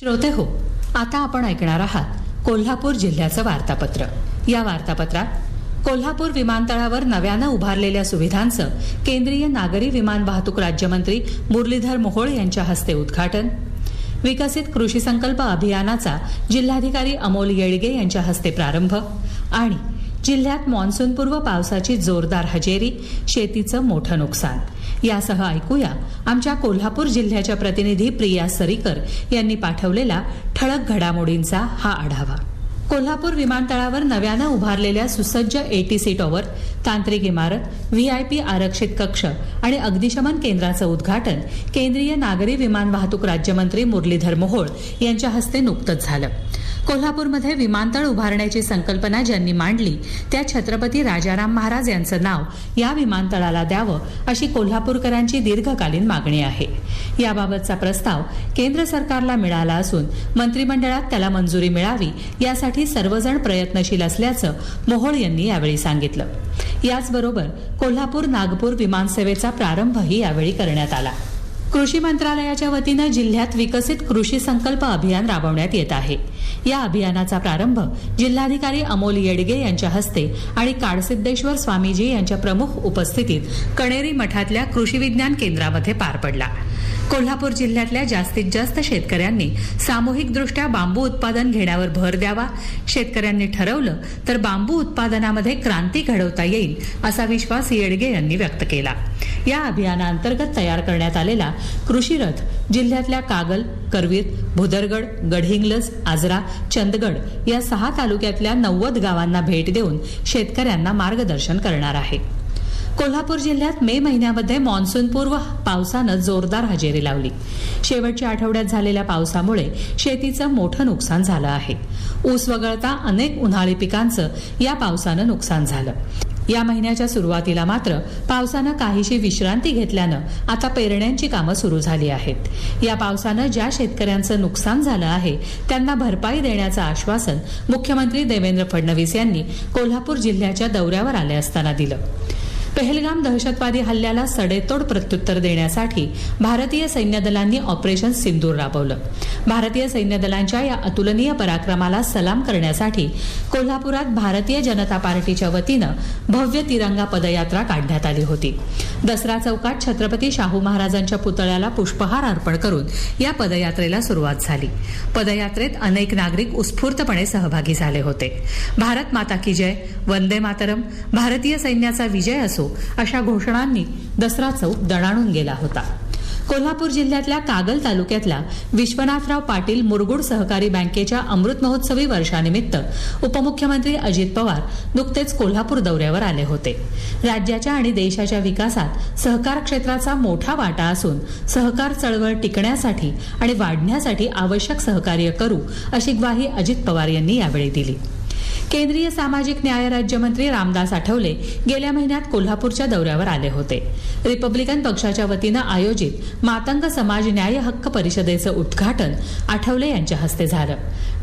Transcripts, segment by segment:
श्रोते हो आता आपण ऐकणार आहात कोल्हापूर जिल्ह्याचं वार्तापत्र. या वार्तापत्रात कोल्हापूर विमानतळावर नव्यानं उभारलेल्या सुविधांचं केंद्रीय नागरी विमान वाहतूक राज्यमंत्री मुरलीधर मोहोळ यांच्या हस्ते उद्घाटन. विकसित कृषी संकल्प अभियानाचा जिल्हाधिकारी अमोल येळगे यांच्या हस्ते प्रारंभ आणि जिल्ह्यात मान्सूनपूर्व पावसाची जोरदार हजेरी शेतीचं मोठं नुकसान. यासह ऐकूया आमच्या कोल्हापूर जिल्ह्याच्या प्रतिनिधी प्रिया सरीकर यांनी पाठवलेला ठळक घडामोडींचा हा आढावा. कोल्हापूर विमानतळावर नव्यानं उभारलेल्या सुसज्ज एटीसी टॉवर तांत्रिक इमारत व्हीआयपी आरक्षित कक्ष आणि अग्निशमन केंद्राचं उद्घाटन केंद्रीय नागरी विमान वाहतूक राज्यमंत्री मुरलीधर मोहोळ यांच्या हस्ते नुकतंच झालं. कोल्हापूरमध्ये विमानतळ उभारण्याची संकल्पना ज्यांनी मांडली त्या छत्रपती राजाराम महाराज यांचं नाव या विमानतळाला द्यावं अशी कोल्हापूरकरांची दीर्घकालीन मागणी आहे. याबाबतचा प्रस्ताव केंद्र सरकारला मिळाला असून मंत्रिमंडळात त्याला मंजुरी मिळावी यासाठी सर्वजण प्रयत्नशील असल्याचं मोहोळ यांनी यावेळी सांगितलं. याचबरोबर कोल्हापूर नागपूर विमानसेवेचा प्रारंभही यावेळी करण्यात आला. कृषी मंत्रालयाच्या वतीनं जिल्ह्यात विकसित कृषी संकल्प अभियान राबवण्यात येत आहे. या अभियानाचा प्रारंभ जिल्हाधिकारी अमोल येडगे यांच्या हस्ते आणि काडसिद्धेश्वर स्वामीजी यांच्या प्रमुख उपस्थितीत कणेरी मठातल्या कृषी विज्ञान केंद्रामध्ये पार पडला. कोल्हापूर जिल्ह्यातल्या जास्तीत जास्त शेतकऱ्यांनी सामूहिकदृष्ट्या बांबू उत्पादन घेण्यावर भर द्यावा शेतकऱ्यांनी ठरवलं तर बांबू उत्पादनामध्ये क्रांती घडवता येईल असा विश्वास येडगे यांनी व्यक्त केला. या अभियानाअंतर्गत तयार करण्यात आलेला कृषी रथ जिल्ह्यातल्या कागल करवीर भुदरगड गडहिंग्लज आजरा चंदगड या सहा तालुक्यातल्या नव्वद गावांना भेट देऊन शेतकऱ्यांना मार्गदर्शन करणार आहे. कोल्हापूर जिल्ह्यात मे महिन्यामध्ये मान्सूनपूर्व पावसानं जोरदार हजेरी लावली. शेवटच्या आठवड्यात झालेल्या पावसामुळे शेतीचं मोठं नुकसान झालं आहे. ऊस वगळता अनेक उन्हाळी पिकांचं या पावसानं नुकसान झालं. या महिन्याच्या सुरुवातीला मात्र पावसानं काहीशी विश्रांती घेतल्यानं आता पेरण्यांची कामं सुरू झाली आहेत. या पावसानं ज्या शेतकऱ्यांचं नुकसान झालं आहे त्यांना भरपाई देण्याचं आश्वासन मुख्यमंत्री देवेंद्र फडणवीस यांनी कोल्हापूर जिल्ह्याच्या दौऱ्यावर आले असताना दिलं. पहलगाम दहशतवादी हल्ल्याला सडेतोड प्रत्युत्तर देण्यासाठी भारतीय सैन्य दलांनी ऑपरेशन सिंदूर राबवलं. भारतीय सैन्य दलांच्या या अतुलनीय पराक्रमाला सलाम करण्यासाठी कोल्हापुरात भारतीय जनता पार्टीच्या वतीनं भव्य तिरंगा पदयात्रा काढण्यात आली होती. दसरा चौकात छत्रपती शाहू महाराजांच्या पुतळ्याला पुष्पहार अर्पण करून या पदयात्रेला सुरुवात झाली. पदयात्रेत अनेक नागरिक उत्स्फूर्तपणे सहभागी झाले होते. भारत माता की जय वंदे मातरम भारतीय सैन्याचा विजय असो अशा घोषणांनी दसरा चौक दणाणून गेला होता. कोल्हापूर जिल्ह्यातल्या कागल तालुक्यातल्या विश्वनाथराव पाटील मुरगुड सहकारी बँकेच्या अमृत महोत्सवी वर्षानिमित्त उपमुख्यमंत्री अजित पवार नुकतेच कोल्हापूर दौऱ्यावर आले होते. राज्याच्या आणि देशाच्या विकासात सहकार क्षेत्राचा मोठा वाटा असून सहकार चळवळ टिकण्यासाठी आणि वाढण्यासाठी आवश्यक सहकार्य करू अशी ग्वाही अजित पवार यांनी यावेळी दिली. केंद्रीय सामाजिक न्याय राज्यमंत्री रामदास आठवले गेल्या महिन्यात कोल्हापूरच्या दौऱ्यावर आले होते. रिपब्लिकन पक्षाच्या वतीनं आयोजित मातंग समाज न्याय हक्क परिषदेचं उद्घाटन आठवले यांच्या हस्ते झालं.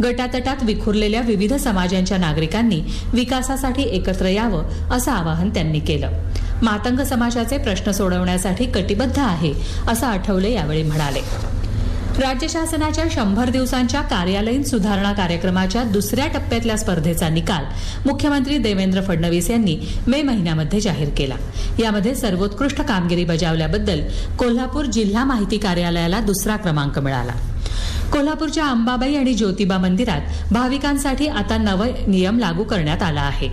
गटातटात विखुरलेल्या विविध समाजांच्या नागरिकांनी विकासासाठी एकत्र यावं असं आवाहन त्यांनी केलं. मातंग समाजाचे प्रश्न सोडवण्यासाठी कटिबद्ध आहे असं आठवले यावेळी म्हणाले. राज्य शासनाच्या शंभर दिवसांच्या कार्यालयीन सुधारणा कार्यक्रमाच्या दुसऱ्या टप्प्यातल्या स्पर्धेचा निकाल मुख्यमंत्री देवेंद्र फडणवीस यांनी मे महिन्यामध्ये जाहीर केला. यामध्ये सर्वोत्कृष्ट कामगिरी बजावल्याबद्दल कोल्हापूर जिल्हा माहिती कार्यालयाला दुसरा क्रमांक मिळाला. कोल्हापूरच्या अंबाबाई आणि ज्योतिबा मंदिरात भाविकांसाठी आता नवा नियम लागू करण्यात आला आहे.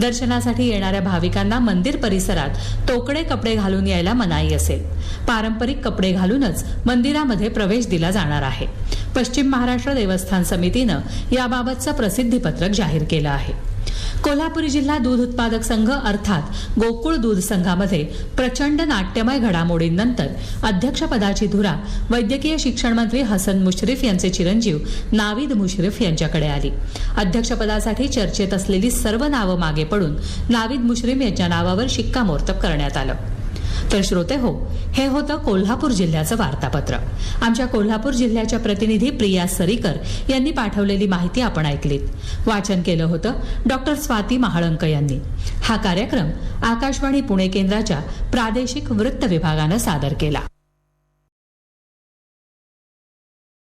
दर्शनासाठी येणाऱ्या भाविकांना मंदिर परिसरात तोकडे कपडे घालून यायला मनाई असेल. पारंपरिक कपडे घालूनच मंदिरामध्ये प्रवेश दिला जाणार आहे. पश्चिम महाराष्ट्र देवस्थान समितीनं याबाबतचं प्रसिद्धीपत्रक जाहीर केलं आहे. कोल्हापुरी जिल्हा दूध उत्पादक संघ अर्थात गोकुळ दूध संघामध्ये प्रचंड नाट्यमय घडामोडींनंतर अध्यक्षपदाची धुरा वैद्यकीय शिक्षण मंत्री हसन मुश्रीफ यांचे चिरंजीव नावीद मुश्रीफ यांच्याकडे आली. अध्यक्षपदासाठी चर्चेत असलेली सर्व नावं मागे पडून नावीद मुश्रीफ यांच्या नावावर शिक्कामोर्तब करण्यात आलं. तर श्रोते हो हे होतं कोल्हापूर जिल्ह्याचं वार्तापत्र. आमच्या कोल्हापूर जिल्ह्याच्या प्रतिनिधी प्रिया सरीकर यांनी पाठवलेली माहिती आपण ऐकलीत. वाचन केलं होतं डॉक्टर स्वाती महाळंक यांनी. हा कार्यक्रम आकाशवाणी पुणे केंद्राच्या प्रादेशिक वृत्त विभागानं सादर केला.